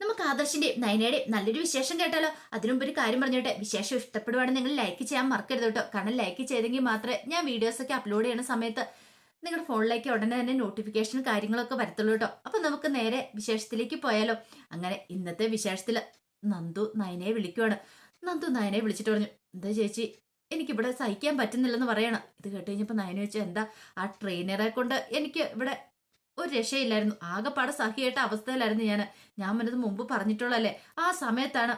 നമുക്ക് ആദർശിന്റെ നയനയുടെ നല്ലൊരു വിശേഷം കേട്ടാലോ? അതിനുമുമ്പ് ഒരു കാര്യം പറഞ്ഞോട്ടെ. വിശേഷം ഇഷ്ടപ്പെടുവാണെങ്കിൽ നിങ്ങൾ ലൈക്ക് ചെയ്യാൻ മറക്കരുത് കേട്ടോ. കാരണം ലൈക്ക് ചെയ്തെങ്കിൽ മാത്രമേ ഞാൻ വീഡിയോസ് ഒക്കെ അപ്ലോഡ് ചെയ്യുന്ന സമയത്ത് നിങ്ങളുടെ ഫോണിലേക്ക് ഉടനെ തന്നെ നോട്ടിഫിക്കേഷൻ കാര്യങ്ങളൊക്കെ വരത്തുള്ളൂ കേട്ടോ. അപ്പൊ നമുക്ക് നേരെ വിശേഷത്തിലേക്ക് പോയാലോ? അങ്ങനെ ഇന്നത്തെ വിശേഷത്തിൽ നന്ദു നയനയെ വിളിക്കുവാണ്. നന്ദു നയനയെ വിളിച്ചിട്ട് പറഞ്ഞു എന്താ ചേച്ചി? എനിക്കിവിടെ സഹിക്കാൻ പറ്റുന്നില്ലെന്ന് പറയണം. ഇത് കേട്ട് കഴിഞ്ഞപ്പോൾ നയന വെച്ചാൽ എന്താ? ആ ട്രെയിനറെ കൊണ്ട് എനിക്ക് ഇവിടെ ഒരു രക്ഷയില്ലായിരുന്നു. ആകെപ്പാടെ സഹിയേട്ട അവസ്ഥയിലായിരുന്നു ഞാൻ ഞാൻ മനത് മുമ്പ് പറഞ്ഞിട്ടുള്ളല്ലേ ആ സമയത്താണ്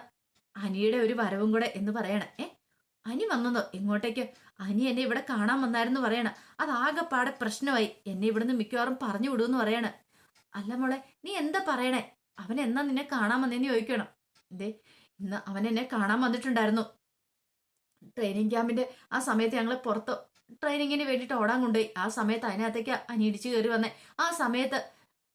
അനിയുടെ ഒരു വരവും കൂടെ എന്ന് പറയണ. ഏ? അനി വന്നതോ? എങ്ങോട്ടേക്ക്? അനി എന്നെ ഇവിടെ കാണാൻ വന്നായിരുന്നു പറയണ. അത് ആകെപ്പാടെ പ്രശ്നമായി. എന്നെ ഇവിടുന്ന് മിക്കവാറും പറഞ്ഞു വിടുമെന്ന് പറയണ. അല്ല മോളെ നീ എന്താ പറയണേ? അവൻ എന്നാ നിന്നെ കാണാൻ വന്നേന്ന് ചോദിക്കണം. ദേ ഇന്ന് അവൻ എന്നെ കാണാൻ വന്നിട്ടുണ്ടായിരുന്നു. ട്രെയിനിങ് ക്യാമ്പിന്റെ ആ സമയത്ത് ഞങ്ങൾ പുറത്ത് ട്രെയിനിങ്ങിന് വേണ്ടിയിട്ട് ഓടാൻ കൊണ്ടുപോയി. ആ സമയത്ത് അതിനകത്തേക്ക് അനിയിടിച്ച് കയറി വന്നേ. ആ സമയത്ത്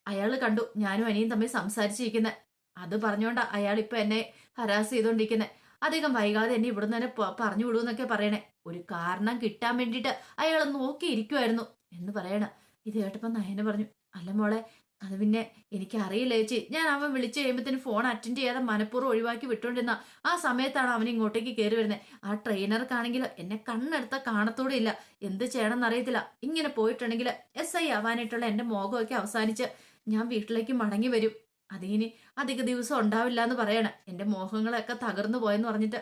അയാൾ കണ്ടു. ഞാനും അനിയും തമ്മിൽ സംസാരിച്ചിരിക്കുന്നത് അത് പറഞ്ഞുകൊണ്ട് അയാൾ ഇപ്പൊ എന്നെ ഹരാസ് ചെയ്തുകൊണ്ടിരിക്കുന്നത് അധികം വൈകാതെ എന്നെ ഇവിടുന്ന് തന്നെ പറഞ്ഞു വിടുമെന്നൊക്കെ പറയണേ. ഒരു കാരണം കിട്ടാൻ വേണ്ടിയിട്ട് അയാൾ നോക്കിയിരിക്കുമായിരുന്നു എന്ന് പറയണ. ഇത് കേട്ടപ്പോൾ നയന പറഞ്ഞു അല്ല മോളെ അത് പിന്നെ എനിക്ക് അറിയില്ല ചേച്ചി. ഞാൻ അവൻ വിളിച്ചു കഴിയുമ്പോഴത്തേന് ഫോൺ അറ്റൻഡ് ചെയ്യാതെ മനഃപൂർവം ഒഴിവാക്കി വിട്ടുകൊണ്ടിരുന്ന ആ സമയത്താണ് അവൻ ഇങ്ങോട്ടേക്ക് കയറി വരുന്നത് ആ ട്രെയിനർക്കാണെങ്കിൽ എന്നെ കണ്ണെടുത്ത കാണത്തോടെ ഇല്ല. എന്ത് ചെയ്യണമെന്ന് എന്നറിയത്തില്ല ഇങ്ങനെ പോയിട്ടുണ്ടെങ്കിൽ എസ് ഐ ആവാനായിട്ടുള്ള എന്റെ മോഹമൊക്കെ അവസാനിച്ച് ഞാൻ വീട്ടിലേക്ക് മടങ്ങി വരും. അതിനി അധിക ദിവസം ഉണ്ടാവില്ല എന്ന് പറയണം. എന്റെ മോഹങ്ങളൊക്കെ തകർന്നു പോയെന്ന് പറഞ്ഞിട്ട്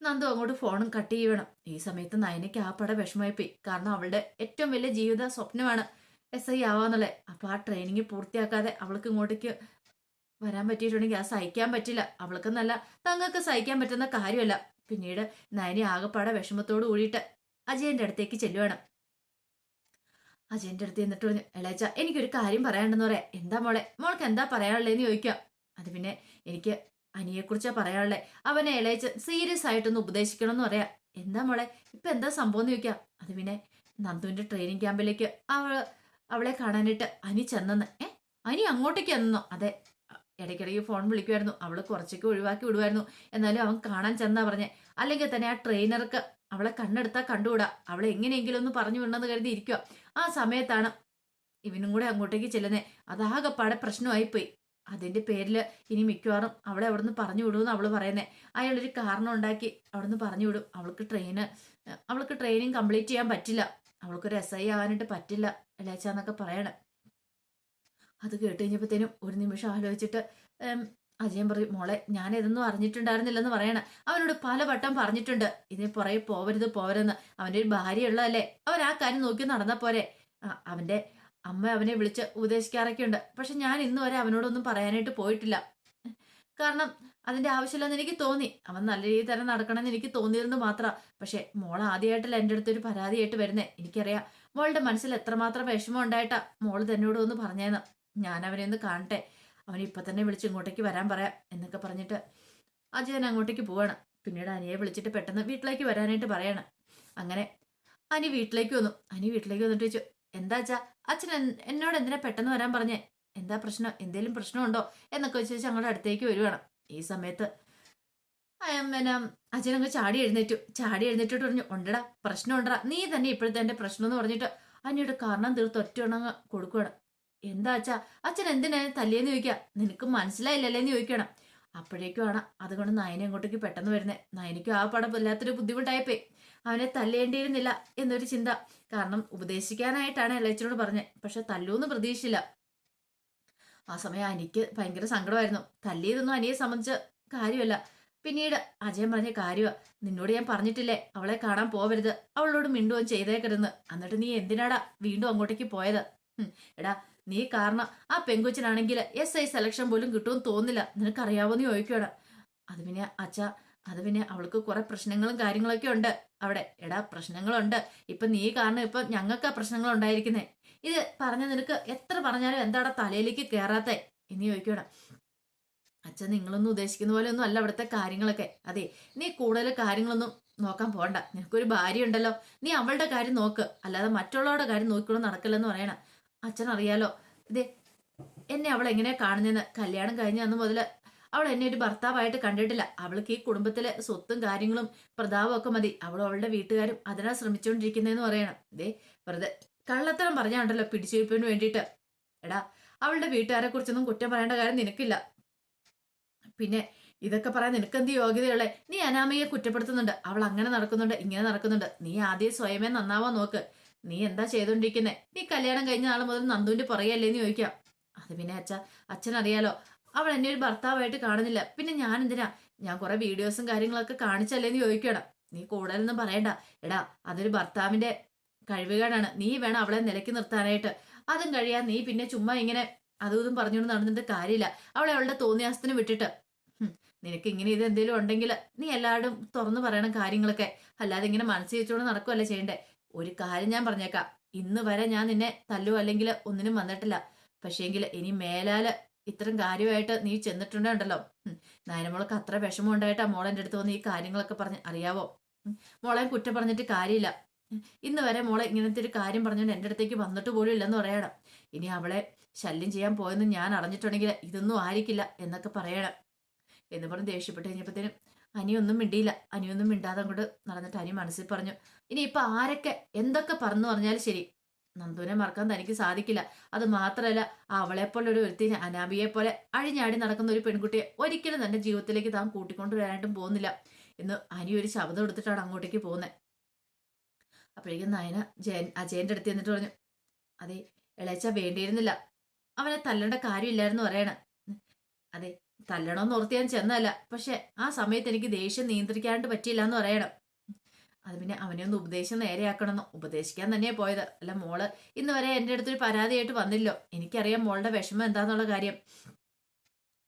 നന്ദു അങ്ങോട്ട് ഫോണും കട്ട് ചെയ്യണം. ഈ സമയത്ത് നയനയ്ക്ക് ആ പട വിഷമമായിപ്പോയി. കാരണം അവളുടെ ഏറ്റവും വലിയ ജീവിത സ്വപ്നമാണ് എസ് ഐ ആവാന്നുള്ളത് അപ്പൊ ആ ട്രെയിനിങ് പൂർത്തിയാക്കാതെ അവൾക്ക് ഇങ്ങോട്ടേക്ക് വരാൻ പറ്റിയിട്ടുണ്ടെങ്കിൽ അത് സഹിക്കാൻ പറ്റില്ല. അവൾക്ക് നല്ല തങ്ങൾക്ക് സഹിക്കാൻ പറ്റുന്ന കാര്യമല്ല. പിന്നീട് നയനി ആകെപ്പാടെ വിഷമത്തോട് കൂടിയിട്ട് അജയന്റെ അടുത്തേക്ക് ചെല്ലുവാണ്. അജയന്റെ അടുത്ത് എന്നിട്ട് പറഞ്ഞു എളേച്ച എനിക്കൊരു കാര്യം പറയാനുണ്ടെന്ന് പറയാം. എന്താ മോളെ? മോൾക്ക് എന്താ പറയാനുള്ളതെന്ന് ചോദിക്കാം. അത് പിന്നെ എനിക്ക് അനിയെക്കുറിച്ചാ പറയാനുള്ളേ. അവനെ ഇളയച്ച് സീരിയസ് ആയിട്ടൊന്ന് ഉപദേശിക്കണം എന്ന് പറയാം. എന്താ മോളെ? ഇപ്പൊ എന്താ സംഭവം? എന്ന് ചോദിക്കാം. അത് പിന്നെ നന്ദുവിന്റെ ട്രെയിനിങ് ക്യാമ്പിലേക്ക് അവൾ അവളെ കാണാനായിട്ട് അനി ചെന്നെന്ന്. ഏ അനി അങ്ങോട്ടേക്ക് എന്നോ അതെ ഇടയ്ക്കിടയ്ക്ക് ഫോൺ വിളിക്കുമായിരുന്നു അവൾ കുറച്ചൊക്കെ ഒഴിവാക്കി വിടുമായിരുന്നു എന്നാലും അവൻ കാണാൻ ചെന്നാ പറഞ്ഞേ. അല്ലെങ്കിൽ തന്നെ ആ ട്രെയിനർക്ക് അവളെ കണ്ണെടുത്താൽ കണ്ടുകൂടാ. അവളെ എങ്ങനെയെങ്കിലും ഒന്ന് പറഞ്ഞു വിടണമെന്ന് കരുതി ഇരിക്കുക ആ സമയത്താണ് ഇവനും കൂടെ അങ്ങോട്ടേക്ക് ചെല്ലുന്നേ. അതാകെപ്പാടെ പ്രശ്നമായിപ്പോയി. അതിന്റെ പേരിൽ ഇനി മിക്കവാറും അവളെ അവിടുന്ന് പറഞ്ഞു വിടുമെന്ന് അവൾ പറയുന്നേ. അയാളൊരു കാരണം ഉണ്ടാക്കി അവിടുന്ന് പറഞ്ഞു വിടും. അവൾക്ക് ട്രെയിന് അവൾക്ക് ട്രെയിനിങ് കംപ്ലീറ്റ് ചെയ്യാൻ പറ്റില്ല. അവൾക്കൊരു എസ് ഐ ആവാനായിട്ട് പറ്റില്ല. ഇളയച്ചാന്നൊക്കെ പറയണേ. അത് കേട്ട് കഴിഞ്ഞപ്പോഴത്തേനും ഒരു നിമിഷം ആലോചിച്ചിട്ട് അജയൻ പറയും മോളെ ഞാൻ ഇതൊന്നും അറിഞ്ഞിട്ടുണ്ടായിരുന്നില്ലെന്ന് പറയണേ. അവനോട് പല വട്ടം പറഞ്ഞിട്ടുണ്ട് ഇനി പുറകെ പോവരുത് പോവരുന്ന് അവന്റെ ഒരു ഭാര്യ ഉള്ളതല്ലേ അവൻ ആ കാര്യം നോക്കി നടന്ന പോരെ. അവന്റെ അമ്മ അവനെ വിളിച്ച് ഉപദേശിക്കാറൊക്കെ ഉണ്ട് പക്ഷെ ഞാൻ ഇന്ന് വരെ അവനോടൊന്നും പറയാനായിട്ട് പോയിട്ടില്ല. കാരണം അതിന്റെ ആവശ്യമില്ലെന്ന് എനിക്ക് തോന്നി. അവൻ നല്ല രീതിയിൽ തന്നെ നടക്കണമെന്ന് എനിക്ക് തോന്നിയിരുന്നു മാത്രം പക്ഷെ മോൾ ആദ്യമായിട്ടല്ല എന്റെ അടുത്തൊരു പരാതിയായിട്ട് വരുന്നേ. എനിക്കറിയാം മോളുടെ മനസ്സിൽ എത്രമാത്രം വിഷമം ഉണ്ടായിട്ടാ മോൾ തന്നോട് ഒന്ന് പറഞ്ഞേന്ന്. ഞാൻ അവനെ ഒന്ന് കാണട്ടെ. അവൻ ഇപ്പൊ തന്നെ വിളിച്ച് ഇങ്ങോട്ടേക്ക് വരാൻ പറയാം എന്നൊക്കെ പറഞ്ഞിട്ട് അജയൻ അങ്ങോട്ടേക്ക് പോവാണ്. പിന്നീട് അനിയെ വിളിച്ചിട്ട് പെട്ടെന്ന് വീട്ടിലേക്ക് വരാനായിട്ട് പറയാണ്. അങ്ങനെ അനി വീട്ടിലേക്ക് വന്നു. അനി വീട്ടിലേക്ക് വന്നിട്ട് ചോദിച്ചു എന്താ അച്ഛാ? അച്ഛൻ എന്നോട് എന്തിനാ പെട്ടെന്ന് വരാൻ പറഞ്ഞേ? എന്താ പ്രശ്നം? എന്തേലും പ്രശ്നമുണ്ടോ? എന്നൊക്കെ ചോദിച്ചാൽ ഞങ്ങളുടെ അടുത്തേക്ക് വരുവാണ്. ഈ സമയത്ത് പിന്നെ അച്ഛനങ്ങ് ചാടി എഴുന്നേറ്റു. ചാടി എഴുന്നേറ്റിട്ട് പറഞ്ഞു ഉണ്ടടാ പ്രശ്നം ഉണ്ടടാ നീ തന്നെ ഇപ്പോഴത്തെ എന്റെ പ്രശ്നം എന്ന് പറഞ്ഞിട്ട് അനിയുടെ കാരണം തീർത്ത് ഒറ്റ ഉണങ്ങ് കൊടുക്കുകയാണ്. എന്താ അച്ഛാ അച്ഛൻ എന്തിനാ തല്ലിയെന്ന് ചോദിക്കുക? നിനക്ക് മനസ്സിലായില്ലല്ലേന്ന് ചോദിക്കണം അപ്പോഴേക്കും ആണ് അതുകൊണ്ട് നയനെ അങ്ങോട്ടേക്ക് പെട്ടെന്ന് വരുന്നത് നയനിക്കും ആ പടം വല്ലാത്തൊരു ബുദ്ധിമുട്ടായപ്പേ അവനെ തല്ലേണ്ടിയിരുന്നില്ല എന്നൊരു ചിന്ത. കാരണം ഉപദേശിക്കാനായിട്ടാണ് എളയച്ചനോട് പറഞ്ഞത് പക്ഷെ തല്ലൂന്ന് പ്രതീക്ഷിച്ചില്ല. ആ സമയം അനിക്ക് ഭയങ്കര സങ്കടമായിരുന്നു. തല്ലിയതൊന്നും അനിയെ സംബന്ധിച്ച് കാര്യമല്ല. പിന്നീട് അജയൻ പറഞ്ഞ കാര്യമാ നിന്നോട് ഞാൻ പറഞ്ഞിട്ടില്ലേ അവളെ കാണാൻ പോവരുത് അവളോട് മിണ്ടുവൻ ചെയ്തേക്കരുന്ന് എന്നിട്ട് നീ എന്തിനാടാ വീണ്ടും അങ്ങോട്ടേക്ക് പോയത്? എടാ നീ കാരണം ആ പെങ്കൊച്ചിനാണെങ്കിൽ എസ് ഐ സെലക്ഷൻ പോലും കിട്ടുമെന്ന് തോന്നില്ല നിനക്കറിയാവോന്ന് ചോദിക്കുവാണ്. അത് പിന്നെ അച്ഛ അത് പിന്നെ അവൾക്ക് കുറെ പ്രശ്നങ്ങളും കാര്യങ്ങളൊക്കെ ഉണ്ട് അവിടെ. എടാ പ്രശ്നങ്ങളുണ്ട്. ഇപ്പൊ നീ കാരണം ഇപ്പൊ ഞങ്ങൾക്ക് ആ പ്രശ്നങ്ങൾ ഉണ്ടായിരിക്കുന്നേ ഇത് പറഞ്ഞ നിനക്ക് എത്ര പറഞ്ഞാലും എന്താടാ തലയിലേക്ക് കയറാത്തേ എന്ന് ചോദിക്കണം അച്ഛൻ നിങ്ങളൊന്നും ഉദ്ദേശിക്കുന്ന പോലെ ഒന്നും അല്ല അവിടുത്തെ കാര്യങ്ങളൊക്കെ. അതെ നീ കൂടുതൽ കാര്യങ്ങളൊന്നും നോക്കാൻ പോണ്ട. നിനക്കൊരു ഭാര്യ ഉണ്ടല്ലോ. നീ അവളുടെ കാര്യം നോക്ക്. അല്ലാതെ മറ്റുള്ളവരുടെ കാര്യം നോക്കിക്കൊണ്ട് നടക്കില്ലെന്ന് പറയണം. അച്ഛൻ അറിയാലോ. ഇതേ എന്നെ അവൾ എങ്ങനെയാ കാണുന്നതെന്ന് കല്യാണം കഴിഞ്ഞ അന്ന് മുതൽ അവൾ എന്നെ ഒരു ഭർത്താവായിട്ട് കണ്ടിട്ടില്ല. അവൾക്ക് ഈ കുടുംബത്തിലെ സ്വത്തും കാര്യങ്ങളും പ്രതാപവും ഒക്കെ മതി. അവൾ അവളുടെ വീട്ടുകാരും അതിനാ ശ്രമിച്ചുകൊണ്ടിരിക്കുന്നതെന്ന് പറയണം. ദേ വെറുതെ കള്ളത്തരം പറഞ്ഞാണ്ടല്ലോ പിടിച്ചുവയ്പ്പിന് വേണ്ടിയിട്ട്. എടാ അവളുടെ വീട്ടുകാരെ കുറിച്ചൊന്നും കുറ്റം പറയേണ്ട കാര്യം നിനക്കില്ല. പിന്നെ ഇതൊക്കെ പറയാൻ നിനക്കെന്ത് യോഗ്യതയുള്ള? നീ അനാമയെ കുറ്റപ്പെടുത്തുന്നുണ്ട്. അവൾ അങ്ങനെ നടക്കുന്നുണ്ട് ഇങ്ങനെ നടക്കുന്നുണ്ട്. നീ ആദ്യം സ്വയമേ നന്നാവാൻ നോക്ക്. നീ എന്താ ചെയ്തോണ്ടിരിക്കുന്നേ? നീ കല്യാണം കഴിഞ്ഞ നാൾ മുതൽ നന്ദുവിന്റെ പുറകെയല്ലേന്ന് ചോദിക്കാം അത് പിന്നെ അച്ഛ അച്ഛൻ അറിയാലോ അവൾ എന്നെ ഒരു ഭർത്താവായിട്ട് കാണുന്നില്ല. പിന്നെ ഞാൻ എന്തിനാ? ഞാൻ കുറെ വീഡിയോസും കാര്യങ്ങളൊക്കെ കാണിച്ചല്ലേന്ന് ചോദിക്കണം നീ കൂടുതലൊന്നും പറയണ്ട. എടാ അതൊരു ഭർത്താവിന്റെ കഴിവുകേടാണ്. നീ വേണം അവളെ നിലയ്ക്ക് നിർത്താനായിട്ട്. അതും കഴിയാൻ നീ പിന്നെ ചുമ്മാ ഇങ്ങനെ അതും ഇതും പറഞ്ഞുകൊണ്ട് നടന്നിട്ട് കാര്യമില്ല. അവളെ അവളുടെ തോന്നിയാസത്തിന് വിട്ടിട്ട് നിനക്ക് ഇങ്ങനെ ഇത് എന്തെങ്കിലും ഉണ്ടെങ്കിൽ നീ എല്ലാവരും തുറന്നു പറയണം കാര്യങ്ങളൊക്കെ. അല്ലാതെ ഇങ്ങനെ മനസ്സിൽ വെച്ചുകൊണ്ട് നടക്കുമല്ലേ ചെയ്യണ്ടേ? ഒരു കാര്യം ഞാൻ പറഞ്ഞേക്കാം. ഇന്ന് വരെ ഞാൻ നിന്നെ തല്ലു അല്ലെങ്കിൽ ഒന്നിനും വന്നിട്ടില്ല. പക്ഷേങ്കിൽ ഇനി മേലാൽ ഇത്തരം കാര്യമായിട്ട് നീ ചെന്നിട്ടുണ്ടല്ലോ. നായനമോൾക്ക് അത്ര വിഷമം ഉണ്ടായിട്ടാ മോളെന്റെ അടുത്ത് വന്ന് ഈ കാര്യങ്ങളൊക്കെ പറഞ്ഞ് അറിയാവോ? മോളെ കുറ്റം പറഞ്ഞിട്ട് കാര്യമില്ല. ഇന്ന് വരെ മോളെ ഇങ്ങനത്തെ ഒരു കാര്യം പറഞ്ഞുകൊണ്ട് എന്റെ അടുത്തേക്ക് വന്നിട്ട് പോലും ഇല്ലെന്ന് പറയണം. ഇനി അവളെ ശല്യം ചെയ്യാൻ പോയെന്ന് ഞാൻ അറിഞ്ഞിട്ടുണ്ടെങ്കിൽ ഇതൊന്നും ആയിരിക്കില്ല എന്നൊക്കെ പറയണം. എന്ന് പറഞ്ഞ് ദേഷ്യപ്പെട്ട് കഴിഞ്ഞപ്പോഴത്തേനും അനിയൊന്നും മിണ്ടിയില്ല. അനിയൊന്നും മിണ്ടാതെ അങ്ങോട്ട് നടന്നിട്ട് അനി മനസ്സിൽ പറഞ്ഞു ഇനി ഇപ്പൊ ആരൊക്കെ എന്തൊക്കെ പറഞ്ഞു പറഞ്ഞാലും ശരി. നന്ദുവിനെ മറക്കാൻ തനിക്ക് സാധിക്കില്ല. അത് മാത്രമല്ല അവളെ പോലെ ഒരു ഒരുത്തിന് അനാബിയെ പോലെ അഴിഞ്ഞാടി നടക്കുന്ന ഒരു പെൺകുട്ടിയെ ഒരിക്കലും തന്റെ ജീവിതത്തിലേക്ക് താൻ കൂട്ടിക്കൊണ്ടുവരാനായിട്ടും പോകുന്നില്ല എന്ന് അനി ഒരു ശബ്ദം എടുത്തിട്ടാണ് അങ്ങോട്ടേക്ക് പോകുന്നത്. അപ്പോഴേക്കും നയന ജയൻ അജയന്റെ അടുത്ത് എന്നിട്ട് പറഞ്ഞു അതെ ഇളയച്ച വേണ്ടിയിരുന്നില്ല. അവനെ തല്ലേണ്ട കാര്യമില്ലായിരുന്നു പറയണ. അതെ തല്ലണമെന്ന് ഓർത്ത് ഞാൻ ചെന്നല്ല പക്ഷെ ആ സമയത്ത് എനിക്ക് ദേഷ്യം നിയന്ത്രിക്കാണ്ട് പറ്റിയില്ല എന്ന് പറയണം. അത് പിന്നെ അവനെ ഒന്ന് ഉപദേശം നേരെയാക്കണമെന്ന് ഉപദേശിക്കാൻ തന്നെയാ പോയത്. അല്ല മോൾ ഇന്ന് വരെ എന്റെ അടുത്തൊരു പരാതിയായിട്ട് വന്നില്ലോ. എനിക്കറിയാം മോളുടെ വിഷമം എന്താന്നുള്ള കാര്യം.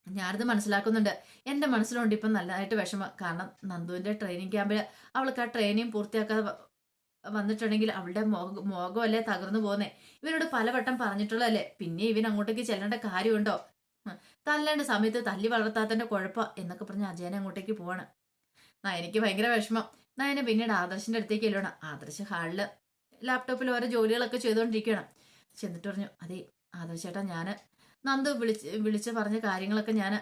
ഞാനത് മനസ്സിലാക്കുന്നുണ്ട്. എന്റെ മനസ്സിലുണ്ട് ഇപ്പം നല്ലതായിട്ട് വിഷമം. കാരണം നന്ദുവിന്റെ ട്രെയിനിങ് ക്യാമ്പിൽ അവൾക്ക് ആ ട്രെയിനിങ് പൂർത്തിയാക്കാതെ വന്നിട്ടുണ്ടെങ്കിൽ അവളുടെ മോഹം മോഹമല്ലേ തകർന്നു പോകുന്നേ ഇവനോട് പലവട്ടം പറഞ്ഞിട്ടുള്ളതല്ലേ. പിന്നെ ഇവൻ അങ്ങോട്ടേക്ക് ചെല്ലേണ്ട കാര്യമുണ്ടോ? തല്ലേണ്ട സമയത്ത് തല്ലി വളർത്താത്തന്റെ കുഴപ്പം എന്നൊക്കെ പറഞ്ഞ് അജയനെ അങ്ങോട്ടേക്ക് പോവാണ്. എനിക്ക് ഭയങ്കര വിഷമം. നയനെ പിന്നീട് ആദർശിന്റെ അടുത്തേക്ക് ചെല്ലണം ആദർശ് ഹാളിൽ ലാപ്ടോപ്പിൽ ഓരോ ജോലികളൊക്കെ ചെയ്തുകൊണ്ടിരിക്കുകയാണ് ചെന്നിട്ട് പറഞ്ഞു അതെ ആദർശേട്ടാ ഞാൻ നന്ദു വിളിച്ച് വിളിച്ച് പറഞ്ഞ കാര്യങ്ങളൊക്കെ ഞാൻ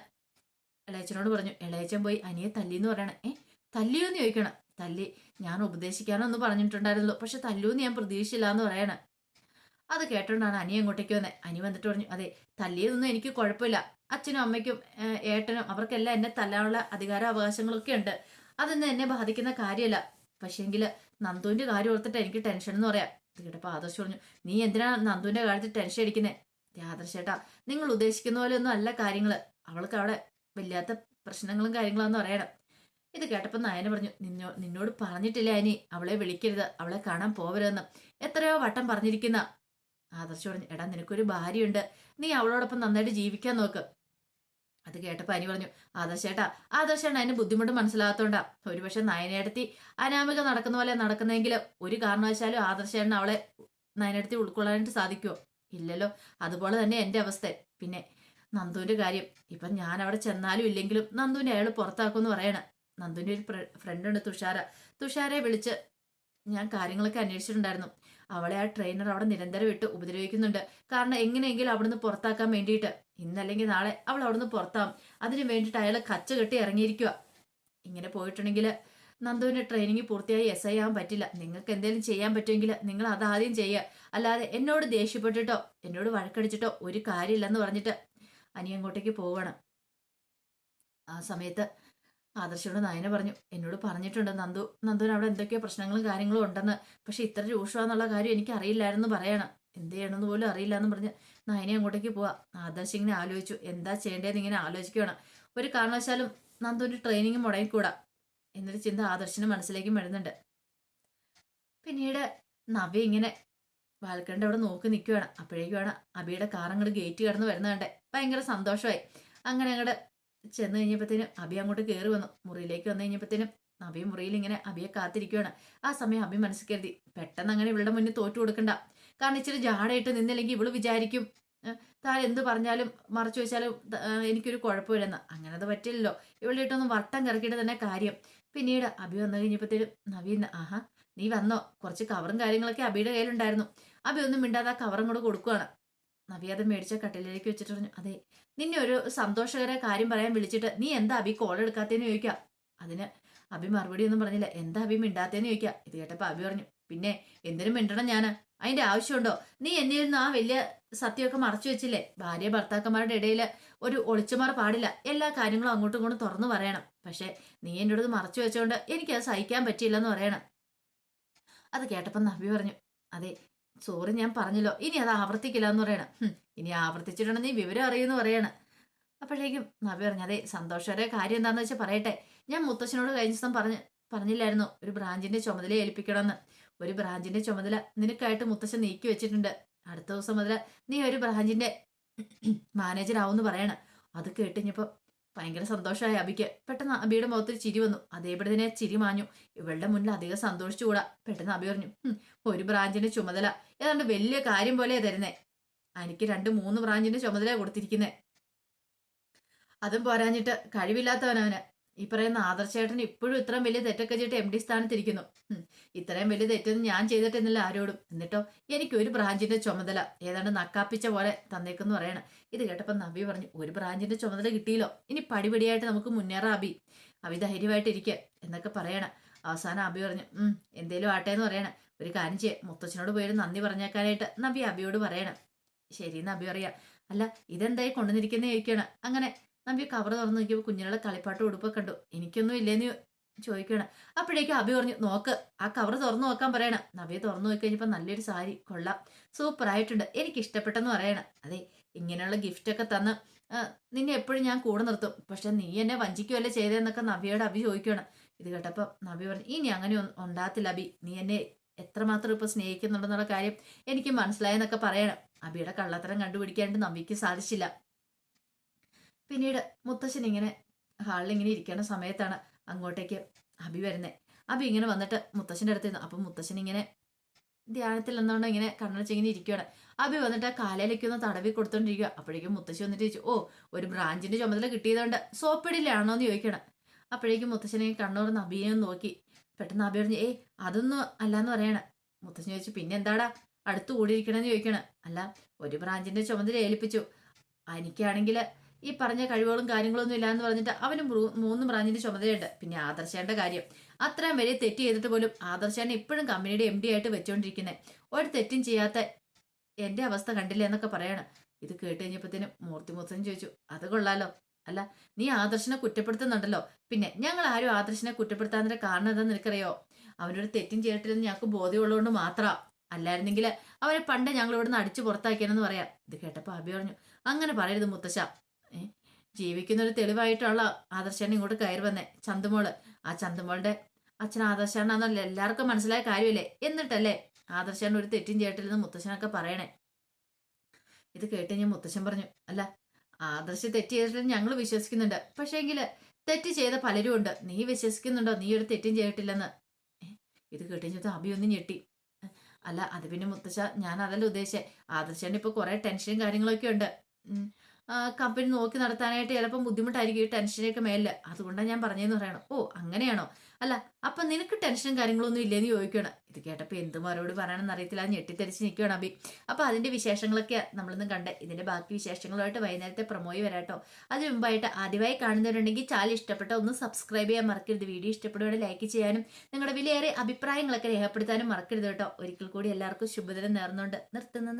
ഇളയച്ചനോട് പറഞ്ഞു. ഇളയച്ചൻ പോയി അനിയെ തല്ലിന്ന് പറയണം. ഏ തല്ലിയോ എന്ന് ചോദിക്കണം. തല്ലി ഞാൻ ഉപദേശിക്കാനോ ഉപദേശിക്കാനൊന്ന് പറഞ്ഞിട്ടുണ്ടായിരുന്നല്ലോ. പക്ഷെ തല്ലൂന്ന് ഞാൻ പ്രതീക്ഷിച്ചില്ല എന്ന് പറയണം. അത് കേട്ടോണ്ടാണ് അനി അങ്ങോട്ടേക്ക് വന്നത് അനി വന്നിട്ട് പറഞ്ഞു അതെ തല്ലിയതൊന്നും എനിക്ക് കുഴപ്പമില്ല. അച്ഛനും അമ്മയ്ക്കും ഏട്ടനും അവർക്കെല്ലാം എന്നെ തല്ലാനുള്ള അധികാര അവകാശങ്ങളൊക്കെ ഉണ്ട്. അതൊന്നും എന്നെ ബാധിക്കുന്ന കാര്യമല്ല. പക്ഷേങ്കിൽ നന്ദുവിന്റെ കാര്യം ഓർത്തിട്ട് എനിക്ക് ടെൻഷൻ എന്ന് പറയാം. കേട്ടപ്പോൾ ആദർശ് പറഞ്ഞു നീ എന്തിനാണ് നന്ദുവിന്റെ കാര്യത്തിൽ ടെൻഷൻ അടിക്കുന്നത് ആദർശേട്ടാ നിങ്ങൾ ഉദ്ദേശിക്കുന്ന പോലെ ഒന്നും അല്ല കാര്യങ്ങൾ അവൾക്ക് അവിടെ വല്ലാത്ത പ്രശ്നങ്ങളും കാര്യങ്ങളാന്ന് പറയണം. ഇത് കേട്ടപ്പോൾ നയന പറഞ്ഞു നിന്നോ നിന്നോട് പറഞ്ഞിട്ടില്ല അനി. അവളെ വിളിക്കരുത്. അവളെ കാണാൻ പോവരുതെന്ന്. എത്രയോ വട്ടം പറഞ്ഞിരിക്കുന്ന ആദർശ് പറഞ്ഞു എടാ നിനക്കൊരു ഭാര്യയുണ്ട്. നീ അവളോടൊപ്പം നന്നായിട്ട് ജീവിക്കാൻ നോക്ക്. അത് കേട്ടപ്പോൾ അനി പറഞ്ഞു ആദർശേട്ടാ ആദർശേട്ടൻ അതിന് ബുദ്ധിമുട്ട് മനസ്സിലാകാത്തോണ്ടാ. ഒരുപക്ഷെ നയനേടത്തി അനാമിക നടക്കുന്ന പോലെ നടക്കുന്നെങ്കിൽ ഒരു കാരണവശാലും ആദർശേട്ടൻ അവളെ നയനേടത്തി ഉൾക്കൊള്ളാനായിട്ട് സാധിക്കുമോ ഇല്ലല്ലോ അതുപോലെ തന്നെ എന്റെ അവസ്ഥ. പിന്നെ നന്ദുവിന്റെ കാര്യം. ഇപ്പം ഞാൻ അവിടെ ചെന്നാലും ഇല്ലെങ്കിലും നന്ദുവിനെ അയാൾ പുറത്താക്കുമെന്ന് പറയണം. നന്ദുവിന്റെ ഒരു ഫ്രണ്ട് ഉണ്ട് തുഷാര. തുഷാരെ വിളിച്ച് ഞാൻ കാര്യങ്ങളൊക്കെ അന്വേഷിച്ചിട്ടുണ്ടായിരുന്നു. അവളെ ആ ട്രെയിനർ അവിടെ നിരന്തരം ഇട്ട് ഉപദ്രവിക്കുന്നുണ്ട്. കാരണം എങ്ങനെയെങ്കിലും അവിടുന്ന് പുറത്താക്കാൻ വേണ്ടിയിട്ട്. ഇന്നല്ലെങ്കിൽ നാളെ അവൾ അവിടുന്ന് പുറത്താവും. അതിന് വേണ്ടിയിട്ട് അയാൾ കച്ച കെട്ടി ഇറങ്ങിയിരിക്കുക ഇങ്ങനെ പോയിട്ടുണ്ടെങ്കിൽ നന്ദുവിന്റെ ട്രെയിനിങ് പൂർത്തിയായി എസ് ഐ ആവാൻ പറ്റില്ല. നിങ്ങൾക്ക് എന്തെങ്കിലും ചെയ്യാൻ പറ്റുമെങ്കിൽ നിങ്ങൾ അത് ആദ്യം ചെയ്യുക. അല്ലാതെ എന്നോട് ദേഷ്യപ്പെട്ടിട്ടോ എന്നോട് വഴക്കടിച്ചിട്ടോ ഒരു കാര്യമില്ലെന്ന് പറഞ്ഞിട്ട് അനി അങ്ങോട്ടേക്ക് പോവണം ആ സമയത്ത് ആദർശോട് നയന പറഞ്ഞു എന്നോട് പറഞ്ഞിട്ടുണ്ട് നന്ദു. നന്ദുവിന് അവിടെ എന്തൊക്കെയോ പ്രശ്നങ്ങളും കാര്യങ്ങളും ഉണ്ടെന്ന്. പക്ഷെ ഇത്ര രൂക്ഷമാന്നുള്ള കാര്യം എനിക്ക് അറിയില്ലായിരുന്നു പറയണം. എന്ത് ചെയ്യണമെന്ന് പോലും അറിയില്ല എന്ന് പറഞ്ഞ് നയനെ അങ്ങോട്ടേക്ക് പോവാ. ആദർശ് ഇങ്ങനെ ആലോചിച്ചു. എന്താ ചെയ്യേണ്ടതെന്ന് ഇങ്ങനെ ആലോചിക്കുകയാണ് ഒരു കാരണവശാലും നന്ദുവിന്റെ ട്രെയിനിങ് മുടങ്ങിക്കൂടാ. എന്നൊരു ചിന്ത ആദർശിന് മനസ്സിലേക്ക് വരുന്നുണ്ട്. പിന്നീട് നവ്യ ഇങ്ങനെ ബാൽക്കണിന്റെ അവിടെ നോക്കി നിൽക്കുകയാണ് അപ്പോഴേക്കുമാണ് അബിയുടെ കാർ അങ്ങോട്ട് ഗേറ്റ് കടന്ന് വരുന്നത് ഭയങ്കര സന്തോഷമായി. അങ്ങനെ അങ്ങോട്ട് ചെന്ന് കഴിഞ്ഞപ്പോഴത്തേനും അബി അങ്ങോട്ട് കയറി വന്നു. മുറിയിലേക്ക് വന്നു കഴിഞ്ഞപ്പോഴത്തേനും അബി മുറിയിൽ ഇങ്ങനെ അബിയെ കാത്തിരിക്കുകയാണ് ആ സമയം അബി മനസ്സിൽ കരുതി പെട്ടെന്ന് അങ്ങനെ ഇവളുടെ മുന്നിൽ തോറ്റു കൊടുക്കണ്ട. കാരണം ഇച്ചിരി ജാടയിട്ട് നിന്നില്ലെങ്കിൽ ഇവൾ വിചാരിക്കും "ഏ, താൻ എന്ത് പറഞ്ഞാലും മറച്ചു വെച്ചാലും എനിക്കൊരു കുഴപ്പമില്ലെന്ന്. അങ്ങനെ അത് പറ്റില്ലല്ലോ. ഇവളുടെ ഇട്ടൊന്ന് വട്ടം കറക്കിയിട്ട് തന്നെ കാര്യം. പിന്നീട് അബി വന്നു കഴിഞ്ഞപ്പോഴത്തേനും നവീൻ ആഹാ നീ വന്നോ. കുറച്ച് കവറും കാര്യങ്ങളൊക്കെ അബിയുടെ കയ്യിലുണ്ടായിരുന്നു. അബി ഒന്നും മിണ്ടാതെ ആ കവറും കൂടെ കൊടുക്കുകയാണ് നവി അത് മേടിച്ച കട്ടിലേക്ക് വെച്ചിട്ട് പറഞ്ഞു അതെ നിന്നെ ഒരു സന്തോഷകര കാര്യം പറയാൻ വിളിച്ചിട്ട് നീ എന്താ അബി കോൾ എടുക്കാത്തേന്ന് ചോദിക്കാം അതിന് അബി മറുപടി ഒന്നും പറഞ്ഞില്ല. എന്താ അബി മിണ്ടാത്തേന്ന് ചോദിക്കാം ഇത് കേട്ടപ്പോ അബി പറഞ്ഞു പിന്നെ എന്തിനും മിണ്ടണം ഞാൻ. അതിന്റെ ആവശ്യമുണ്ടോ? നീ എന്നിരുന്ന് ആ വലിയ സത്യമൊക്കെ മറച്ചു വെച്ചില്ലേ? ഭാര്യ ഭർത്താക്കന്മാരുടെ ഇടയിൽ ഒരു ഒളിച്ചുമാർ പാടില്ല. എല്ലാ കാര്യങ്ങളും അങ്ങോട്ടും ഇങ്ങോട്ടും തുറന്നു പറയണം. പക്ഷെ നീ എന്റെ അടുത്ത് മറച്ചു വെച്ചോണ്ട് എനിക്കത് സഹിക്കാൻ പറ്റിയില്ലെന്ന് പറയണം. അത് കേട്ടപ്പോൾ നബി പറഞ്ഞു അതെ സോറി ഞാൻ പറഞ്ഞല്ലോ. ഇനി അത് ആവർത്തിക്കില്ല എന്ന് പറയണം. ഇനി ആവർത്തിച്ചിട്ടുണ്ടെന്ന് നീ വിവരം അറിയുമെന്ന് പറയണം. അപ്പോഴേക്കും നബി പറഞ്ഞു അതെ സന്തോഷകര കാര്യം എന്താണെന്ന് വെച്ചാൽ പറയട്ടെ. ഞാൻ മുത്തശ്ശനോട് കഴിഞ്ഞ ദിവസം പറഞ്ഞ് പറഞ്ഞില്ലായിരുന്നു ഒരു ബ്രാഞ്ചിന്റെ ചുമതല ഏൽപ്പിക്കണമെന്ന്. ഒരു ബ്രാഞ്ചിന്റെ ചുമതല നിനക്കായിട്ട് മുത്തശ്ശൻ നീക്കി വെച്ചിട്ടുണ്ട്. അടുത്ത ദിവസം മുതൽ നീ ഒരു ബ്രാഞ്ചിന്റെ മാനേജർ ആവുമെന്ന് പറയണം. അത് കേട്ടിഞ്ഞപ്പോ ഭയങ്കര സന്തോഷമായി അബിക്ക്. പെട്ടെന്ന് അബിയുടെ മുഖത്തിൽ ചിരി വന്നു. അതേപടി തന്നെ ചിരി മാഞ്ഞു. ഇവളുടെ മുന്നിൽ അധികം സന്തോഷിച്ചുകൂടാ. പെട്ടെന്ന് അബി പറഞ്ഞു ഒരു ബ്രാഞ്ചിന്റെ ചുമതല. ഏതാണ്ട് വലിയ കാര്യം പോലെയാ തരുന്നേ. എനിക്ക് രണ്ട് മൂന്ന് ബ്രാഞ്ചിന്റെ ചുമതല കൊടുത്തിരിക്കുന്നേ. അതും പോരാഞ്ഞിട്ട് കഴിവില്ലാത്തവനവന് ഈ പറയുന്ന ആദർശേട്ടൻ ഇപ്പോഴും ഇത്രയും വലിയ തെറ്റൊക്കെ ചെയ്തിട്ട് എം ഡി സ്ഥാനത്തിരിക്കുന്നു. ഇത്രയും വലിയ തെറ്റൊന്നും ഞാൻ ചെയ്തിട്ടെന്നില്ല ആരോടും. എന്നിട്ടോ എനിക്ക് ഒരു ബ്രാഞ്ചിന്റെ ചുമതല ഏതാണ്ട് നക്കാപ്പിച്ച പോലെ തന്നേക്കെന്ന് പറയണം. ഇത് കേട്ടപ്പോൾ നബി പറഞ്ഞു ഒരു ബ്രാഞ്ചിന്റെ ചുമതല കിട്ടിയില്ലോ. ഇനി പടിപടിയായിട്ട് നമുക്ക് മുന്നേറാം അബി. അബി ധൈര്യമായിട്ട് ഇരിക്കുക എന്നൊക്കെ പറയണം. അവസാനം അബി പറഞ്ഞു ഉം എന്തേലും ആട്ടെ എന്ന് പറയണം. ഒരു കാര്യം ചെയ്യ. മുത്തച്ഛനോട് പോയി ഒരു നന്ദി പറഞ്ഞേക്കാനായിട്ട് നബി അബിയോട് പറയണം. ശരി അബി പറയാം. അല്ല ഇതെന്തായി കൊണ്ടുവന്നിരിക്കുന്ന? ചോദിക്കണം. അങ്ങനെ നബി കവർ തുറന്ന് നോക്കിയപ്പോൾ കുഞ്ഞിനുള്ള കളിപ്പാട്ട് ഉടുപ്പൊക്കെ കണ്ടു. എനിക്കൊന്നും ഇല്ലേന്ന് ചോദിക്കണം അപ്പോഴേക്കും അബി പറഞ്ഞു നോക്ക് ആ കവർ തുറന്നു നോക്കാൻ പറയണം. നബിയെ തുറന്നു നോക്കി കഴിഞ്ഞപ്പോൾ നല്ലൊരു സാരി കൊള്ളാം സൂപ്പർ ആയിട്ടുണ്ട് എനിക്ക് ഇഷ്ടപ്പെട്ടെന്ന് പറയണം. അതെ ഇങ്ങനെയുള്ള ഗിഫ്റ്റ് ഒക്കെ തന്ന് നിന്നെ എപ്പോഴും ഞാൻ കൂടെ നിർത്തും പക്ഷെ നീ എന്നെ വഞ്ചിക്കുമല്ലേ ചെയ്തതെന്നൊക്കെ നബിയോട് അബി ചോദിക്കണം ഇത് കേട്ടപ്പോൾ നബി പറഞ്ഞു ഇനി അങ്ങനെ ഉണ്ടാകത്തില്ല അബി നീ എന്നെ എത്രമാത്രം ഇപ്പോൾ സ്നേഹിക്കുന്നുണ്ടെന്നുള്ള കാര്യം എനിക്ക് മനസ്സിലായെന്നൊക്കെ പറയണം. അബിയുടെ കള്ളത്തരം കണ്ടുപിടിക്കാണ്ട് നബിക്ക് സാധിച്ചില്ല. പിന്നീട് മുത്തശ്ശൻ ഇങ്ങനെ ഹാളിൽ ഇങ്ങനെ ഇരിക്കുന്ന സമയത്താണ് അങ്ങോട്ടേക്ക് അബി വരുന്നത് അബി ഇങ്ങനെ വന്നിട്ട് മുത്തശ്ശന്റെ അടുത്ത് നിന്നു അപ്പം മുത്തശ്ശൻ ഇങ്ങനെ ധ്യാനത്തിൽ നിന്നുകൊണ്ട് ഇങ്ങനെ കണ്ണടച്ച് ഇങ്ങനെ ഇരിക്കുകയാണ് അബി വന്നിട്ട് ആ കാലയിലേക്ക് ഒന്ന് തടവി കൊടുത്തോണ്ടിരിക്കുക അപ്പോഴേക്കും മുത്തശ്ശി വന്നിട്ട് ചോദിച്ചു ഓ ഒരു ബ്രാഞ്ചിന്റെ ചുമതല കിട്ടിയതുകൊണ്ട് സോപ്പിടില്ലാണോ എന്ന് ചോദിക്കണം അപ്പോഴേക്കും മുത്തശ്ശനെ കണ്ണൂർന്ന് ഒന്ന് നോക്കി. പെട്ടെന്ന് അബി പറഞ്ഞു ഏയ് അതൊന്നും അല്ലാന്ന് പറയണം. മുത്തശ്ശൻ ചോദിച്ചു പിന്നെ എന്താടാ? അടുത്ത് കൂടിയിരിക്കണമെന്ന് ചോദിക്കണം അല്ല ഒരു ബ്രാഞ്ചിന്റെ ചുമതല ഏൽപ്പിച്ചു. എനിക്കാണെങ്കിൽ ഈ പറഞ്ഞ കഴിവുകളും കാര്യങ്ങളൊന്നും ഇല്ലാന്ന് പറഞ്ഞിട്ട് അവന് മൂന്നും ബ്രാഞ്ചിന്റെ ചുമതലയുണ്ട്. പിന്നെ ആദർശേന്റെ കാര്യം. അത്രയും വലിയ തെറ്റ് ചെയ്തിട്ട് പോലും ആദർശേനെ ഇപ്പോഴും കമ്പനിയുടെ എം ഡി ആയിട്ട് വെച്ചോണ്ടിരിക്കുന്നത് ഒരു തെറ്റും ചെയ്യാത്ത എന്റെ അവസ്ഥ കണ്ടില്ല എന്നൊക്കെ പറയാണ്. ഇത് കേട്ട് കഴിഞ്ഞപ്പോഴത്തേനും മൂർത്തി മുത്തൻ ചോദിച്ചു അത് കൊള്ളാലോ. അല്ല നീ ആദർശനെ കുറ്റപ്പെടുത്തുന്നുണ്ടല്ലോ. പിന്നെ ഞങ്ങൾ ആരും ആദർശനെ കുറ്റപ്പെടുത്താതിന്റെ കാരണം എന്താണെന്ന് നിനക്കറിയോ? അവനൊരു തെറ്റും ചെയ്തിട്ടില്ലെന്ന് ഞങ്ങൾക്ക് ബോധ്യമുള്ളതുകൊണ്ട് മാത്രമാ അല്ലായിരുന്നെങ്കിൽ അവരെ പണ്ട് ഞങ്ങൾ ഇവിടുന്ന് അടിച്ചു പുറത്താക്കിയെന്ന് പറയാം. ഇത് കേട്ടപ്പോൾ അഭി പറഞ്ഞു അങ്ങനെ പറയരുത് മുത്തശ്ശ. ഏ? ജീവിക്കുന്ന ഒരു തെളിവായിട്ടുള്ള ആദർശാണ് ഇങ്ങോട്ട് കയറി വന്നേ. ചന്തുമോൾ. ആ ചന്തുമോളുടെ അച്ഛൻ ആദർശാണെന്നല്ല? എല്ലാവർക്കും മനസ്സിലായ കാര്യമില്ലേ? എന്നിട്ടല്ലേ ആദർശാണ് ഒരു തെറ്റും ചെയ്തിട്ടില്ലെന്ന് മുത്തശ്ശനൊക്കെ പറയണേ. ഇത് കേട്ട് ഞാൻ മുത്തശ്ശൻ പറഞ്ഞു അല്ല ആദർശ തെറ്റ് ചെയ്തിട്ടില്ലെന്ന് ഞങ്ങൾ വിശ്വസിക്കുന്നുണ്ട്. പക്ഷേങ്കിൽ തെറ്റ് ചെയ്ത പലരും ഉണ്ട്. നീ വിശ്വസിക്കുന്നുണ്ടോ? നീ ഒരു തെറ്റും ചെയ്തിട്ടില്ലെന്ന്. ഇത് കേട്ട് കഴിഞ്ഞാൽ അഭി ഒന്ന് ഞെട്ടി. അല്ല അത് പിന്നെ മുത്തശ്ശ ഞാൻ അതല്ല ഉദ്ദേശിച്ചേ. ആദർശാണ് ഇപ്പൊ കുറെ ടെൻഷനും കാര്യങ്ങളൊക്കെ ഉണ്ട്. കമ്പനി നോക്കി നടത്താനായിട്ട് ചിലപ്പോൾ ബുദ്ധിമുട്ടായിരിക്കും ഈ ടെൻഷനൊക്കെ മേലിൽ. അതുകൊണ്ടാണ് ഞാൻ പറഞ്ഞതെന്ന് പറയണം. ഓ അങ്ങനെയാണോ? അല്ല അപ്പം നിനക്ക് ടെൻഷനും കാര്യങ്ങളൊന്നും ഇല്ലെന്ന് ചോദിക്കണം ഇത് കേട്ടപ്പോൾ എന്ത് മറുപടി പറയണമെന്ന് അറിയത്തില്ല. ഞെട്ടിത്തെരിച്ച് നിൽക്കുകയാണ് അബി അപ്പോൾ അതിന്റെ വിശേഷങ്ങളൊക്കെ നമ്മളിന്ന് കണ്ട്. ഇതിന്റെ ബാക്കി വിശേഷങ്ങളുമായിട്ട് വൈകുന്നേരത്തെ പ്രൊമോയി വരാട്ടോ അതിന് മുമ്പായിട്ട് ആദ്യമായി കാണുന്നവരുണ്ടെങ്കിൽ ചാനൽ ഇഷ്ടപ്പെട്ട ഒന്ന് സബ്സ്ക്രൈബ് ചെയ്യാൻ മറക്കരുത്. വീഡിയോ ഇഷ്ടപ്പെടുകയാണെങ്കിൽ ലൈക്ക് ചെയ്യാനും നിങ്ങളുടെ വിലയേറെ അഭിപ്രായങ്ങളൊക്കെ രേഖപ്പെടുത്താനും മറക്കരുത് കേട്ടോ. ഒരിക്കൽ കൂടി എല്ലാവർക്കും ശുഭദിനം നേർന്നുകൊണ്ട് നിർത്തുന്ന.